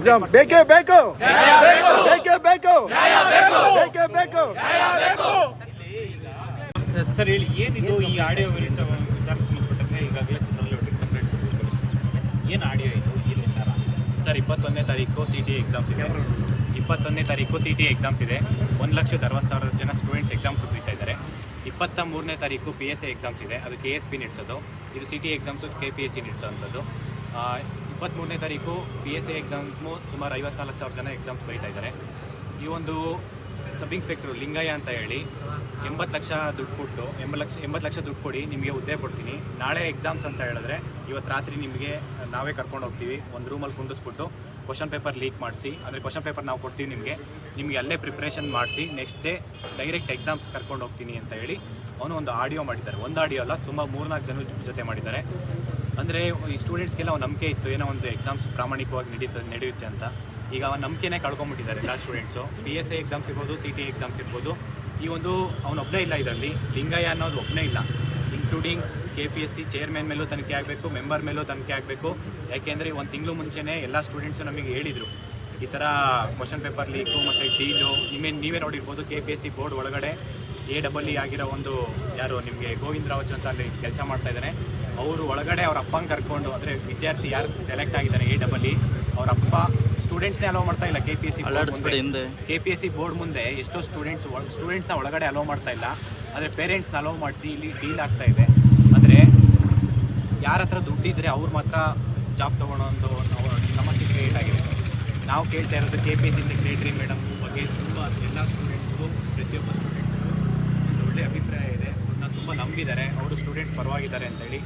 Exam. ಬೇಕೇ ಬೇಕು. ಬೇಕೇ ಬೇಕು. ಬೇಕೇ ಬೇಕು. ಸರ್, ಹೇಳಿ, ಏನಿದು ಈ ಆಡಿಯೋ ವಿಚಾರ ಸಂಬಂಧಪಟ್ಟಂತೆ ಈಗಾಗಲೇ ಚಿತ್ರದಲ್ಲಿ ಕಂಪ್ಲೇಂಟ್ ಏನು ಆಡಿಯೋ ಇದು? ಈ ವಿಚಾರ? ಸರ್, ಇಪ್ಪತ್ತೊಂದನೇ ತಾರೀಕು ಸಿ ಟಿ ಎಕ್ಸಾಮ್ಸ್ ಇದೆ. ಇಪ್ಪತ್ತೊಂದನೇ ತಾರೀಕು ಸಿ ಟಿ ಎಕ್ಸಾಮ್ಸ್ ಇದೆ. ಒಂದು ಲಕ್ಷದ ಅರವತ್ತು ಸಾವಿರ ಜನ ಸ್ಟೂಡೆಂಟ್ಸ್ ಎಕ್ಸಾಮ್ಸ್ ಬರೀತಾ ಇದ್ದಾರೆ. ಇಪ್ಪತ್ತ ಮೂರನೇ ತಾರೀಕು ಪಿ ಎಸ್ ಎ ಎಕ್ಸಾಮ್ಸ್ ಇದೆ. ಅದು ಕೆ ಎಸ್ ಪಿ ನಡೆಸೋದು. ಇದು C T exams K P S C ನಡೆಸೋವಂಥದ್ದು. ಇಪ್ಪತ್ತ್ಮೂರನೇ ತಾರೀಕು ಪಿ ಎಸ್ ಎ ಎಕ್ಸಾಮ್ಸು ಸುಮಾರು ಐವತ್ನಾಲ್ಕು ಸಾವಿರ ಜನ ಎಕ್ಸಾಮ್ಸ್ ಬರೀತಾ ಇದ್ದಾರೆ. ಈ ಒಂದು ಸಬ್ ಇನ್ಸ್ಪೆಕ್ಟ್ರು ಲಿಂಗಯ್ಯ ಅಂತ ಹೇಳಿ ಎಂಬತ್ತು ಲಕ್ಷ ದುಡ್ಡು ಕೊಟ್ಟು, ಎಂಬತ್ತು ಲಕ್ಷ ಎಂಬತ್ತು ಲಕ್ಷ ದುಡ್ಡು ಕೊಡಿ, ನಿಮಗೆ ಹುದ್ದೆ ಕೊಡ್ತೀನಿ. ನಾಳೆ ಎಕ್ಸಾಮ್ಸ್ ಅಂತ ಹೇಳಿದ್ರೆ ಇವತ್ತು ರಾತ್ರಿ ನಿಮಗೆ ನಾವೇ ಕರ್ಕೊಂಡು ಹೋಗ್ತೀವಿ. ಒಂದು ರೂಮಲ್ಲಿ ಕುಂಡಿಸ್ಬಿಟ್ಟು ಕ್ವಶನ್ ಪೇಪರ್ ಲೀಕ್ ಮಾಡಿಸಿ, ಅಂದರೆ ಕ್ವಶನ್ ಪೇಪರ್ ನಾವು ಕೊಡ್ತೀವಿ ನಿಮಗೆ. ನಿಮಗೆ ಅಲ್ಲೇ ಪ್ರಿಪ್ರೇಷನ್ ಮಾಡಿಸಿ ನೆಕ್ಸ್ಟ್ ಡೇ ಡೈರೆಕ್ಟ್ ಎಕ್ಸಾಮ್ಸ್ ಕರ್ಕೊಂಡು ಹೋಗ್ತೀನಿ ಅಂತ ಹೇಳಿ ಅವನು ಒಂದು ಆಡಿಯೋ ಮಾಡಿದ್ದಾರೆ. ಒಂದು ಆಡಿಯೋ ಅಲ್ಲ, ತುಂಬ ಮೂರ್ನಾಲ್ಕು ಜನ ಜೊತೆ ಮಾಡಿದ್ದಾರೆ. ಅಂದರೆ ಈ ಸ್ಟೂಡೆಂಟ್ಸ್ಗೆಲ್ಲ ಒಂದು ನಂಬಿಕೆ ಇತ್ತು, ಏನೋ ಒಂದು ಎಕ್ಸಾಮ್ಸ್ ಪ್ರಾಮಾಣಿಕವಾಗಿ ನಡೀತದೆ ನಡೆಯುತ್ತೆ ಅಂತ. ಈಗ ಅವನ ನಂಬಿಕೆನೇ ಕಳ್ಕೊಂಬಿಟ್ಟಿದ್ದಾರೆ ಎಲ್ಲ students P S I exams ಇರ್ಬೋದು ಸಿ ಟಿ ಎಕ್ಸಾಮ್ಸ್ ಇರ್ಬೋದು. ಈ ಒಂದು ಅವನೊಬ್ಬನೇ ಇಲ್ಲ ಇದರಲ್ಲಿ. ಲಿಂಗಯ್ಯ ಅನ್ನೋದು ಒಬ್ಬನೇ ಇಲ್ಲ. Including K P S C chairman ಮೇಲೂ ತನಿಖೆ ಆಗಬೇಕು ಮೆಂಬರ್ ಮೇಲೂ ತನಿಖೆ ಆಗಬೇಕು. ಯಾಕೆಂದರೆ ಒಂದು ತಿಂಗಳು ಮುಂಚೆನೇ ಎಲ್ಲ ಸ್ಟೂಡೆಂಟ್ಸು ನಮಗೆ ಹೇಳಿದರು. ಈ ಥರ ಕ್ವಶನ್ ಪೇಪರ್ ಲೀಕು ಮತ್ತು ಡೀಲು ನಿಮ್ಮೇ ನೀವೇ ನೋಡಿರ್ಬೋದು K P S C board ಒಳಗಡೆ ಎ ಡಬಲ್ ಇ ಆಗಿರೋ ಒಂದು ಯಾರು, ನಿಮಗೆ ಗೋವಿಂದ ರಾವಚ್ ಅಂತ ಅಲ್ಲಿ ಕೆಲಸ ಮಾಡ್ತಾ ಇದ್ದಾರೆ ಅವರು ಒಳಗಡೆ ಅವ್ರ ಅಪ್ಪಂಗೆ ಕರ್ಕೊಂಡು ಅಂದರೆ ವಿದ್ಯಾರ್ಥಿ ಯಾರು ಸೆಲೆಕ್ಟ್ ಆಗಿದ್ದಾರೆ ಎ ಡಬಲ್ ಇ ಅವ್ರ ಅಪ್ಪ ಸ್ಟೂಡೆಂಟ್ಸ್ನೇ ಅಲೋ ಮಾಡ್ತಾ ಇಲ್ಲ K P S C K P S C board ಮುಂದೆ ಎಷ್ಟೋ ಸ್ಟೂಡೆಂಟ್ಸ್ ಸ್ಟೂಡೆಂಟ್ಸ್ನ ಒಳಗಡೆ ಅಲೋ ಮಾಡ್ತಾ ಇಲ್ಲ ಆದರೆ ಪೇರೆಂಟ್ಸ್ನ ಅಲೋ ಮಾಡಿಸಿ ಇಲ್ಲಿ ಡೀಲ್ ಆಗ್ತಾ ಇದೆ. ಅಂದರೆ ಯಾರ ಹತ್ರ ದುಡ್ಡಿದ್ದರೆ ಅವ್ರು ಮಾತ್ರ ಜಾಬ್ ತೊಗೊಳೋ ಒಂದು ಸಮಸ್ಯೆ ಕ್ರಿಯೇಟ್ ಆಗಿದೆ. ನಾವು ಕೇಳ್ತಾ ಇರೋದು K P S C secretary madam ಬಗ್ಗೆ ತುಂಬ ಎಲ್ಲ ಸ್ಟೂಡೆಂಟ್ಸ್ಗೂ ಪ್ರತಿಯೊಬ್ಬ ಸ್ಟೂಡೆಂಟ್ಸ್ಗೂ ಒಂದು ಒಳ್ಳೆಯ ಅಭಿಪ್ರಾಯ. ನಂಬಿದ್ದಾರೆ. ಅವರು ಸ್ಟೂಡೆಂಟ್ಸ್ ಪರವಾಗಿದ್ದಾರೆ ಅಂತೇಳಿ.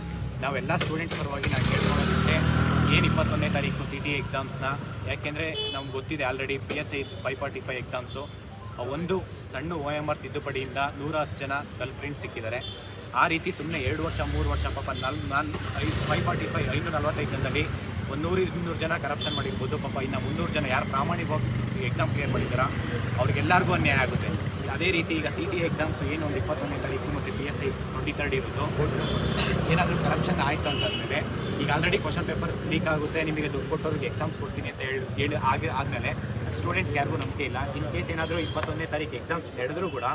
ನಾವೆಲ್ಲ ಸ್ಟೂಡೆಂಟ್ಸ್ ಪರವಾಗಿ ನಾನು ಕೇಳ್ಕೊಳ್ಳೋದಿಷ್ಟೇ. ಏನು ಇಪ್ಪತ್ತೊಂದನೇ ತಾರೀಕು ಸಿ ಟಿ ಎಕ್ಸಾಮ್ಸ್ನ ಯಾಕೆಂದರೆ ನಮ್ಗೆ ಗೊತ್ತಿದೆ already P S I five forty five exams ಒಂದು ಸಣ್ಣ ಒ ಎಂ ಆರ್ ತಿದ್ದುಪಡಿಯಿಂದ ನೂರ ಹತ್ತು ಜನ ಕಲ್ಪ್ರಿಂಟ್ ಸಿಕ್ಕಿದ್ದಾರೆ. ಆ ರೀತಿ ಸುಮ್ಮನೆ ಎರಡು ವರ್ಷ, ಮೂರು ವರ್ಷ, ಪಾಪ ನಾಲ್, ನಾನು ಐದು ಫೈವ್ ಫಾರ್ಟಿ ಫೈವ್ ಐನೂರ ನಲ್ವತ್ತೈದು ಜನದಲ್ಲಿ ಒಂದು ನೂರು ಇನ್ನೂರು ಜನ ಕರಪ್ಷನ್ ಮಾಡಿರ್ಬೋದು. ಪಾಪ ಇನ್ನು ಮುನ್ನೂರು ಜನ ಯಾರು ಪ್ರಾಮಾಣಿಕವಾಗಿ ಎಕ್ಸಾಮ್ ಕ್ಲಿಯರ್ ಮಾಡಿದ್ದಾರೆ ಅವ್ರಿಗೆಲ್ಲರಿಗೂ ಅನ್ಯಾಯ ಆಗುತ್ತೆ. ಅದೇ ರೀತಿ ಈಗ ಸಿ ಟಿ ಎಕ್ಸಾಮ್ಸ್ ಏನು ಒಂದು ಇಪ್ಪತ್ತೊಂದನೇ ತಾರೀಕು ಮತ್ತು P S I twenty third ಇರೋದು ಏನಾದರೂ ಕರಪ್ಷನ್ ಆಯಿತು ಅಂತಂದಮೇಲೆ ಈಗ ಆಲ್ರೆಡಿ ಕ್ವಶನ್ ಪೇಪರ್ ಲೀಕ್ ಆಗುತ್ತೆ, ನಿಮಗೆ ದುಡ್ಡು ಕೊಟ್ಟವ್ರಿಗೆ ಎಕ್ಸಾಮ್ಸ್ ಕೊಡ್ತೀನಿ ಅಂತ ಹೇಳಿ ಹೇಳಿ ಆಗಿ, ಆದಮೇಲೆ ಸ್ಟೂಡೆಂಟ್ಸ್ಗೆ ಯಾರಿಗೂ ನಂಬಿಕೆ ಇಲ್ಲ. ಇನ್ ಕೇಸ್ ಏನಾದರೂ ಇಪ್ಪತ್ತೊಂದನೇ ತಾರೀಕು ಎಕ್ಸಾಮ್ಸ್ ನಡೆದರೂ ಕೂಡ,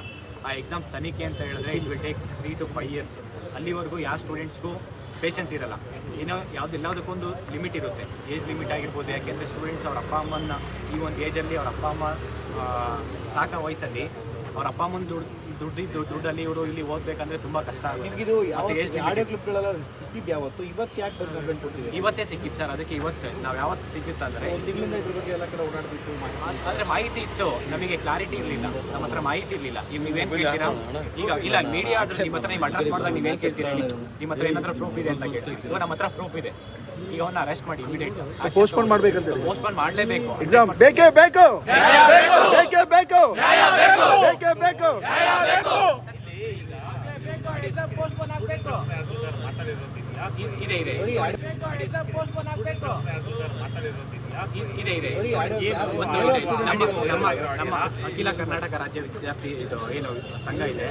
ಆ ಎಕ್ಸಾಮ್ ತನಿಖೆ ಅಂತ ಹೇಳಿದ್ರೆ it will take three to five years ಅಲ್ಲಿವರೆಗೂ ಯಾವ ಸ್ಟೂಡೆಂಟ್ಸ್ಗೂ ಪೇಷನ್ಸ್ ಇರಲ್ಲ. ಏನೋ ಯಾವ್ದು, ಎಲ್ಲದಕ್ಕೊಂದು ಲಿಮಿಟ್ ಇರುತ್ತೆ. ಏಜ್ ಲಿಮಿಟ್ ಆಗಿರ್ಬೋದು, ಯಾಕೆಂದರೆ ಸ್ಟೂಡೆಂಟ್ಸ್ ಅವ್ರ ಅಪ್ಪ ಅಮ್ಮನ ಈ ಒಂದು ಏಜಲ್ಲಿ ಅವ್ರ ಅಪ್ಪ ಅಮ್ಮ ಸಾಕ ವಯಸ್ಸಲ್ಲಿ ಅವ್ರ ಅಪ್ಪ ಅಮ್ಮನ ದುಡ್ಡು ದುಡ್ಡಿದ್ದು ದುಡ್ಡಲ್ಲಿ ಇವರು ಇಲ್ಲಿ ಓದಬೇಕಂದ್ರೆ ತುಂಬ ಕಷ್ಟ ಇದು ಆಡಿಯೋ ಕ್ಲಿಪ್ಗಳೆಲ್ಲ ಸಿಕ್ಕಿದ್ದು ಯಾವತ್ತು ಇವತ್ತು ಯಾಕೆ ಕೊಟ್ಟಿದೆ ಇವತ್ತೇ ಸಿಕ್ಕಿತ್ತು ಸರ್ ಅದಕ್ಕೆ ಇವತ್ತು. ನಾವು ಯಾವತ್ತು ಸಿಕ್ಕಿತ್ತು ಅಂದರೆ ತಿಂಗಳಿಂದ ಇದ್ರ ಬಗ್ಗೆ ಎಲ್ಲ ಕಡೆ ಓಡಾಡ್ಬಿಟ್ಟು ಮಾಹಿತಿ ಆದರೆ ಮಾಹಿತಿ ಇತ್ತು. ನಮಗೆ ಕ್ಲಾರಿಟಿ ಇರಲಿಲ್ಲ. ನಮ್ಮ ಹತ್ರ ಮಾಹಿತಿ ಇರಲಿಲ್ಲ. ಈಗ ನೀವೇನು ಕೇಳ್ತೀರಾ? ಈಗ ಇಲ್ಲ ಮೀಡಿಯಾ ಆದ್ರೆ ನಿಮ್ಮ ಹತ್ರ ನೀವು ಅಡ್ರೆಸ್ ಮಾಡಿದಾಗ ನೀವೇನು ಕೇಳ್ತೀರಾ ಹೇಳಿ. ನಿಮ್ಮ ಹತ್ರ ಏನಾದರೂ ಪ್ರೂಫ್ ಇದೆ ಅಂತ ಕೇಳ್ತೀವಿ ಇವಾಗ ನಮ್ಮ ಹತ್ರ ಪ್ರೂಫ್ ಇದೆ. ಈಗ ಅವನ್ನ ಅರೆಸ್ಟ್ ಮಾಡಿ ಇಮಿಡಿಯೇಟ್ ಪೋಸ್ಟ್ಪೋನ್ ಮಾಡ್ಬೇಕಂತ ಪೋಸ್ಟ್ಪೋನ್ ಮಾಡಲೇಬೇಕು. ಎಕ್ಸಾಮ್ ಬೇಕೇ ಬೇಕು? ಬೇಕೇ ಬೇಕು? ಬೇಕೇ. ಬೇಕು ಇದೆ ಇದೆ ಇದೆ. ಇದೆ ನಮ್ಮ ನಮ್ಮ ಅಖಿಲ ಕರ್ನಾಟಕ ರಾಜ್ಯ ವಿದ್ಯಾರ್ಥಿ ಇದು ಏನು ಸಂಘ ಇದೆ.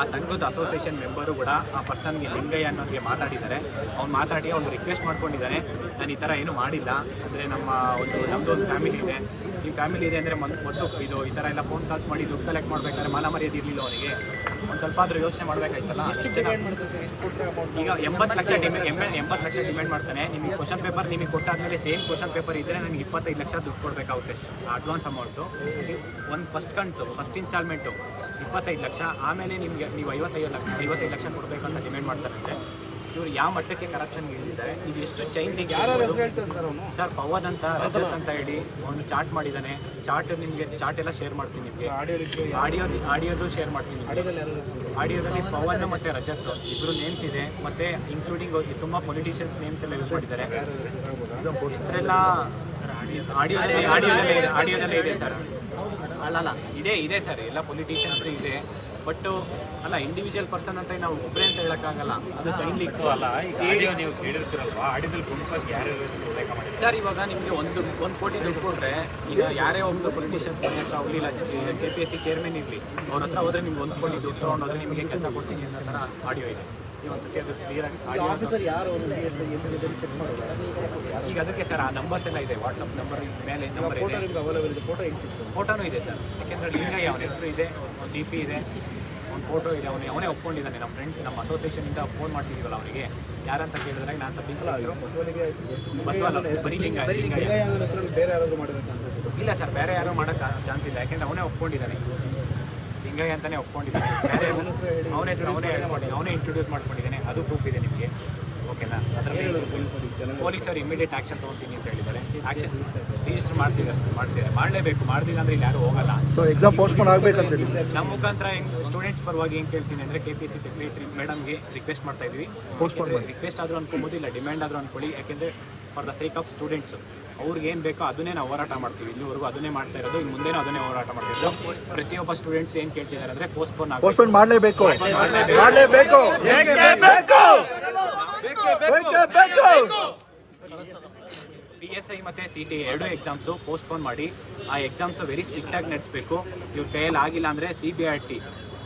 ಆ ಸಂಘದ ಅಸೋಸಿಯೇಷನ್ ಮೆಂಬರು ಕೂಡ ಆ ಪರ್ಸನ್ಗೆ ಲಿಂಗಯ್ಯ ಅನ್ನೋರಿಗೆ ಮಾತಾಡಿದ್ದಾರೆ. ಅವ್ನು ಮಾತಾಡಿ ಅವ್ನು ರಿಕ್ವೆಸ್ಟ್ ಮಾಡ್ಕೊಂಡಿದ್ದಾನೆ. ನಾನು ಈ ಥರ ಏನು ಮಾಡಿಲ್ಲ. ಅಂದರೆ ನಮ್ಮ ಒಂದು ನಮ್ಮದೊಂದು ಫ್ಯಾಮಿಲಿ ಇದೆ. ಫ್ಯಾಮಿಲಿ ಇದೆ ಅಂದರೆ ಮೊದಲು ಇದು ಈ ಥರ ಎಲ್ಲ ಫೋನ್ ಕಾಲ್ಸ್ ಮಾಡಿ ದುಡ್ಡು ಕಲೆಕ್ಟ್ ಮಾಡಬೇಕಾದ್ರೆ ಮಾನ ಮರ್ಯಾದೆ ಇರಲಿಲ್ಲ ಅವರಿಗೆ. ಒಂದು ಸ್ವಲ್ಪ ಆದರೂ ಯೋಚನೆ ಮಾಡಬೇಕಾಯ್ತಲ್ಲ? ಅಷ್ಟೇ ಈಗ ಎಂಬತ್ತು ಲಕ್ಷ ಡಿಮೆಂಡ್ ಎಂಬತ್ತು ಲಕ್ಷ ಡಿಮ್ಯಾಂಡ್ ಮಾಡ್ತಾನೆ. ನಿಮಗೆ ಕ್ವಶನ್ ಪೇಪರ್ ನಿಮಗೆ ಕೊಟ್ಟಾದ್ಮೇಲೆ ಸೇಮ್ ಕ್ವಶನ್ ಪೇಪರ್ ಇದ್ದರೆ ನನಗೆ ಇಪ್ಪತ್ತೈದು ಲಕ್ಷ ದುಡ್ಡು ಕೊಡಬೇಕಾಗುತ್ತೆ ಅಡ್ವಾನ್ಸ್ ಅಮೌಂಟು ಒಂದು ಫಸ್ಟ್ ಕಂತು ಫಸ್ಟ್ ಇನ್ಸ್ಟಾಲ್ಮೆಂಟು ಇಪ್ಪತ್ತೈದು ಲಕ್ಷ. ಆಮೇಲೆ ನಿಮಗೆ ನೀವು ಐವತ್ತೈದು ಲಕ್ಷ ಐವತ್ತೈದು ಲಕ್ಷ ಕೊಡಬೇಕಂತ ಡಿಮ್ಯಾಂಡ್ ಮಾಡ್ತಾರಂತೆ ಇವರು ಯಾವ ಮಟ್ಟಕ್ಕೆ ಕರಪ್ಷನ್ ಇಳಿದಿದ್ದಾರೆ ಇದು ಎಷ್ಟು ಚೈನ್ ಸರ್ ಪವನ್ ಅಂತ ರಜತ್ ಅಂತ ಹೇಳಿ ಒಂದು ಚಾಟ್ ಮಾಡಿದ್ದಾನೆ ಚಾಟ್ ನಿಮಗೆ ಚಾಟ್ ಎಲ್ಲ ಶೇರ್ ಮಾಡ್ತೀನಿ ನಿಮಗೆ. ಆಡಿಯೋ ಆಡಿಯೋದು ಶೇರ್ ಮಾಡ್ತೀನಿ ಆಡಿಯೋದಲ್ಲಿ ಪವನ್ ಮತ್ತೆ ರಜತ್ ಇಬ್ರು ನೇಮ್ಸ್ ಇದೆ. ಮತ್ತೆ ಇನ್ಕ್ಲೂಡಿಂಗ್ ತುಂಬಾ ಪೊಲಿಟಿಷಿಯನ್ಸ್ ನೇಮ್ಸ್ ಎಲ್ಲ ಯೂಸ್ ಮಾಡಿದ್ದಾರೆ. ಹೆಸರೆಲ್ಲ ಆಡಿಯೋದಲ್ಲಿ ಆಡಿಯೋದಲ್ಲೇ ಇದೆ ಆಡಿಯೋದಲ್ಲೇ ಇದೆ ಸರ್ ಅಲ್ಲ ಅಲ್ಲ ಇದೆ ಇದೆ ಸರ್ ಎಲ್ಲ ಪೊಲಿಟಿಷಿಯನ್ಸ್ ಇದೆ. ಬಟ್ ಅಲ್ಲ ಇಂಡಿವಿಜುವಲ್ ಪರ್ಸನ್ ಅಂತ ನಾವು ಒಬ್ಬರೇ ಅಂತ ಹೇಳಕ್ಕಾಗಲ್ಲ. ಅದು ಚೈನ್ ಲೀಕ್ ಅಲ್ಲ ಆಡಿಯೋ ನೀವು ಕೇಳಿರ್ತೀರಲ್ವಾ? ಆಡಿಯೋದಲ್ಲಿ ಸರ್ ಇವಾಗ ನಿಮಗೆ ಒಂದು ಒಂದು ಕೋಟಿ ದುಡ್ಡು ಕೊಟ್ಟರೆ ಈಗ ಯಾರೇ ಒಬ್ಬರು ಪೊಲಿಟಿಷಿಯನ್ಸ್ ಮನೆ ಹತ್ರ ಹೋಗಲಿಲ್ಲ K P S C chairman ಇರಲಿ ಅವ್ರ ಹತ್ರ ಹೋದ್ರೆ ನಿಮ್ಗೆ ಒಂದು ಕೋಟಿ ದುಡ್ಡು ತೊಗೊಂಡೋದ್ರೆ ನಿಮಗೆ ಕೆಲಸ ಕೊಡ್ತೀನಿ ಅನ್ನೋ ಥರ ಆಡಿಯೋ ಇದೆ. ಈಗ ಅದಕ್ಕೆ ಸರ್ ಆ ನಂಬರ್ಸ್ ಎಲ್ಲ ಇದೆ. ವಾಟ್ಸಪ್ ನಂಬರ್ ಮೇಲೆ ನಂಬರ್ ಫೋಟೋ ಇದೆ. ಫೋಟೋನೂ ಇದೆ. ಸರ್. ಯಾಕೆಂದರೆ ಲಿಂಗಯ್ಯ ಅವನ ಹೆಸರು ಇದೆ ಒಂದು ಡಿ ಪಿ ಇದೆ ಒಂದು ಫೋಟೋ ಇದೆ ಅವನು ಅವನೇ ಒಪ್ಕೊಂಡಿದ್ದಾನೆ. ನಮ್ಮ ಫ್ರೆಂಡ್ಸ್ ನಮ್ಮ ಅಸೋಸಿಯೇಷನಿಂದ ಫೋನ್ ಮಾಡ್ತಿದ್ದೀವಲ್ಲ ಅವನಿಗೆ ಯಾರಂತ ಕೇಳಿದ್ರೆ ನಾನು ಸಬ್ ಬಸವಲ್ಲ ಬರೀ ಲಿಂಗ ಇಲ್ಲ ಸರ್ ಬೇರೆ ಯಾರು ಮಾಡೋಕ್ಕೆ ಚಾನ್ಸ್ ಇಲ್ಲ. ಯಾಕೆಂದ್ರೆ ಅವನೇ ಒಪ್ಕೊಂಡಿದ್ದಾನೆ. ಲಿಂಗಯ್ಯ ಅಂತಾನೆ ಒಪ್ಕೊಂಡಿದ್ದೀನಿ. ಅವನ ಹೆಸರು ಅವನೇ ಹೇಳ್ಕೊಂಡಿದ್ದಾನೆ. ಅವನೇ ಇಂಟ್ರೊಡ್ಯೂಸ್ ಮಾಡ್ಕೊಂಡಿದ್ದೇನೆ. ಅದು ಪ್ರೂಫ್ ಇದೆ ನಿಮಗೆ. ಓಕೆನಾ ಅದರಲ್ಲಿ ಪೊಲೀಸರು ಇಮಿಡಿಯೇಟ್ ಆಕ್ಷನ್ ತೊಗೊತೀನಿ ಅಂತ ಹೇಳಿದ್ದಾರೆ. ಆಕ್ಷನ್ ರಿಜಿಸ್ಟರ್ ಮಾಡ್ತಿದ್ದಾರೆ ಸರ್ ಮಾಡ್ತಿದ್ದಾರೆ ಮಾಡಲೇಬೇಕು. ಮಾಡಲಿಲ್ಲ ಅಂದರೆ ಇಲ್ಲಿ ಯಾರು ಹೋಗಲ್ಲ ಸೊ ಎಕ್ಸಾಮ್ ಪೋಸ್ಟ್ಪೋನ್ ಆಗಬೇಕಂತ ಹೇಳಿ ನಮ್ಮ ಮುಖಾಂತರ ಸ್ಟೂಡೆಂಟ್ಸ್ ಪರವಾಗಿ ಏನು ಕೇಳ್ತೀನಿ ಅಂದರೆ ಕೆ ಪಿ ಸಿ ಸೆಕ್ರೆಟರಿ ಮೇಡಮ್ಗೆ ರಿಕ್ವೆಸ್ಟ್ ಮಾಡ್ತಾ ಇದ್ವಿ. ರಿಕ್ವೆಸ್ಟ್ ಆದರೂ ಅನ್ಕೊಬೋದು ಇಲ್ಲ ಡಿಮ್ಯಾಂಡ್ ಆದರೂ ಅನ್ಕೊಳ್ಳಿ. ಯಾಕೆಂದರೆ for the sake of students ಅವ್ರಿಗೆ ಏನು ಬೇಕೋ ಅದನ್ನೇ ನಾವು ಹೋರಾಟ ಮಾಡ್ತೀವಿ. ಇಲ್ಲಿವರೆಗೂ ಅದನ್ನೇ ಮಾಡ್ತಾ ಇರೋದು ಇನ್ನು ಮುಂದೆನೂ ಅದನ್ನೇ ಹೋರಾಟ ಮಾಡ್ತೀವಿ. ಪ್ರತಿಯೊಬ್ಬ ಸ್ಟೂಡೆಂಟ್ಸ್ ಏನು ಕೇಳ್ತಿದ್ದಾರೆ ಅಂದರೆ ಪೋಸ್ಟ್ಪೋನ್ ಪೋಸ್ಟ್ಪೋನ್ ಮಾಡಲೇಬೇಕು. ಮಾಡಲೇಬೇಕು. ಬೇಕು ಪಿ ಎಸ್ ಐ ಮತ್ತು ಸಿ ಟಿ ಎರಡು ಎಕ್ಸಾಮ್ಸು ಪೋಸ್ಟ್ಪೋನ್ ಮಾಡಿ. ಆ ಎಕ್ಸಾಮ್ಸ್ ವೆರಿ ಸ್ಟ್ರಿಕ್ಟಾಗಿ ನಡೆಸಬೇಕು. ಇವ್ರ ಕೈಯಲ್ಲಿ ಆಗಿಲ್ಲ ಅಂದರೆ C B R T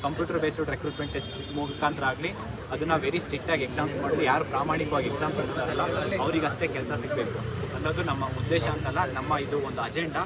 computer based recruitment test ಮುಖಾಂತರ ಆಗಲಿ, ಅದನ್ನು ವೆರಿ ಸ್ಟ್ರಿಕ್ಟಾಗಿ ಎಕ್ಸಾಮ್ಸ್ ಮಾಡಿದ್ರೆ ಯಾರು ಪ್ರಾಮಾಣಿಕವಾಗಿ ಎಕ್ಸಾಮ್ಸ್ ಇರ್ತಾರಲ್ಲ ಅವರಿಗಷ್ಟೇ ಕೆಲಸ ಸಿಗಬೇಕು. ಅನ್ನೋದು ನಮ್ಮ ಉದ್ದೇಶ ಅಂತಲ್ಲ, ನಮ್ಮ ಇದು ಒಂದು ಅಜೆಂಡಾ